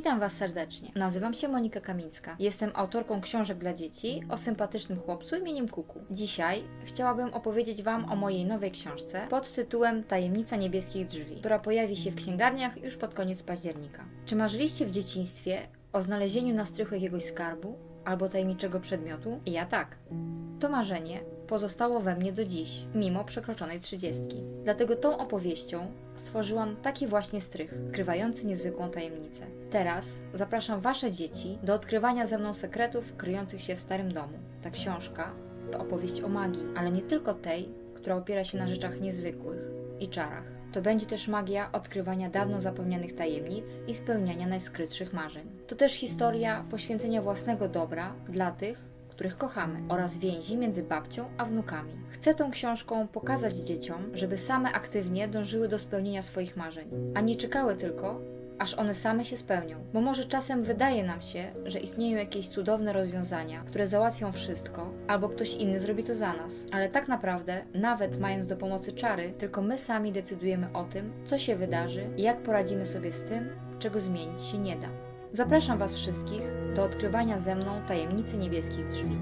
Witam Was serdecznie. Nazywam się Monika Kamińska. Jestem autorką książek dla dzieci o sympatycznym chłopcu imieniem Kuku. Dzisiaj chciałabym opowiedzieć Wam o mojej nowej książce pod tytułem Tajemnica niebieskich drzwi, która pojawi się w księgarniach już pod koniec października. Czy marzyliście w dzieciństwie o znalezieniu na strychu jakiegoś skarbu albo tajemniczego przedmiotu? Ja tak. To marzenie pozostało we mnie do dziś, mimo przekroczonej trzydziestki. Dlatego tą opowieścią stworzyłam taki właśnie strych, skrywający niezwykłą tajemnicę. Teraz zapraszam Wasze dzieci do odkrywania ze mną sekretów kryjących się w starym domu. Ta książka to opowieść o magii, ale nie tylko tej, która opiera się na rzeczach niezwykłych i czarach. To będzie też magia odkrywania dawno zapomnianych tajemnic i spełniania najskrytszych marzeń. To też historia poświęcenia własnego dobra dla tych, których kochamy, oraz więzi między babcią a wnukami. Chcę tą książką pokazać dzieciom, żeby same aktywnie dążyły do spełnienia swoich marzeń, a nie czekały tylko, aż one same się spełnią. Bo może czasem wydaje nam się, że istnieją jakieś cudowne rozwiązania, które załatwią wszystko, albo ktoś inny zrobi to za nas. Ale tak naprawdę, nawet mając do pomocy czary, tylko my sami decydujemy o tym, co się wydarzy i jak poradzimy sobie z tym, czego zmienić się nie da. Zapraszam Was wszystkich do odkrywania ze mną tajemnicy niebieskich drzwi.